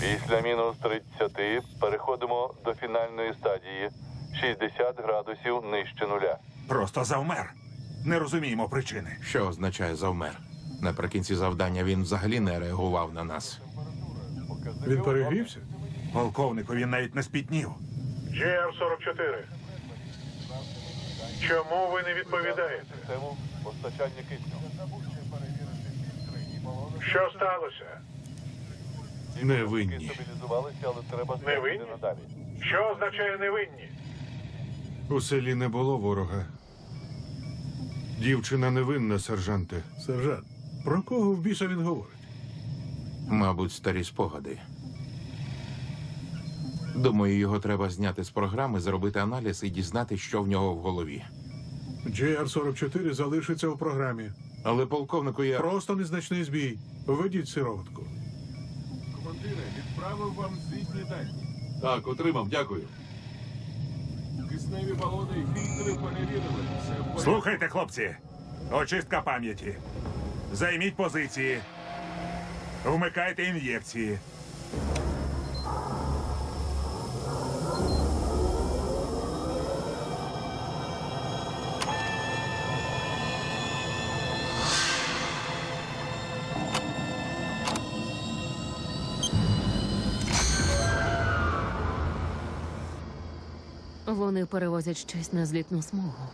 Після мінус 30 переходимо до фінальної стадії 60 градусів нижче нуля. Просто завмер. Не розуміємо причини. Що означає завмер? Наприкінці завдання він взагалі не реагував на нас. Він перегрівся? Полковнику він навіть не спітнів. GR-44. Чому ви не відповідаєте? Систему постачання кисню. Що сталося? Невинні. Невинні? Що означає невинні? У селі не було ворога. Дівчина невинна, сержанте. Сержант, про кого в біса він говорить? Мабуть, старі спогади. Думаю, його треба зняти з програми, зробити аналіз і дізнати, що в нього в голові. GR-44 залишиться у програмі. Але полковнику я. Просто незначний збій. Введіть сироватку. Командире, відправив вам звітні дані. Так, отримав, дякую. Кисневі балони і фільтри перевірили. Все в порядку. Слухайте, хлопці. Очистка пам'яті. Займіть позиції. Вмикайте ін'єкції. Вони перевозять щось на злітну смугу.